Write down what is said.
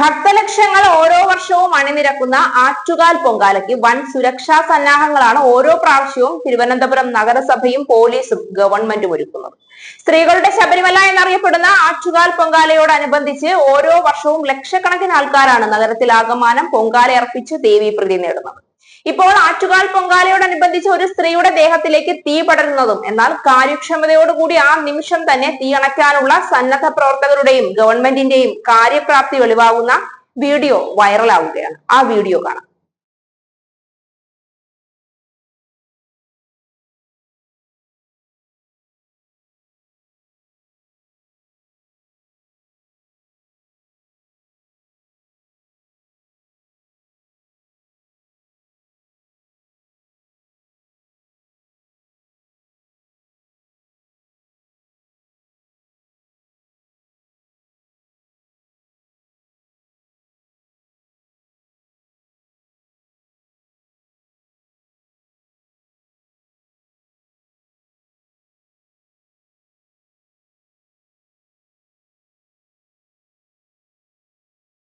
ഭക്തലക്ഷങ്ങൾ ഓരോ വർഷവും അണിനിരക്കുന്ന ആറ്റുകാൽ പൊങ്കാലയ്ക്ക് വൻ സുരക്ഷാ സന്നാഹങ്ങളാണ് ഓരോ പ്രാവശ്യവും തിരുവനന്തപുരം നഗരസഭയും പോലീസും ഗവൺമെന്റും ഒരുക്കുന്നത്. സ്ത്രീകളുടെ ശബരിമല എന്നറിയപ്പെടുന്ന ആറ്റുകാൽ പൊങ്കാലയോടനുബന്ധിച്ച് ഓരോ വർഷവും ലക്ഷക്കണക്കിന് ആൾക്കാരാണ് നഗരത്തിൽ ആകമാനം പൊങ്കാലയർപ്പിച്ച് ദേവി പ്രതി നേടുന്നത്. ഇപ്പോൾ ആറ്റുകാൽ പൊങ്കാലയോടനുബന്ധിച്ച് ഒരു സ്ത്രീയുടെ ദേഹത്തിലേക്ക് തീ പടരുന്നതും എന്നാൽ കാര്യക്ഷമതയോടുകൂടി ആ നിമിഷം തന്നെ തീ അണയ്ക്കാനുള്ള സന്നദ്ധ പ്രവർത്തകരുടെയും ഗവൺമെന്റിന്റെയും കാര്യപ്രാപ്തി വെളിവാകുന്ന വീഡിയോ വൈറലാവുകയാണ്. ആ വീഡിയോ കാണാം.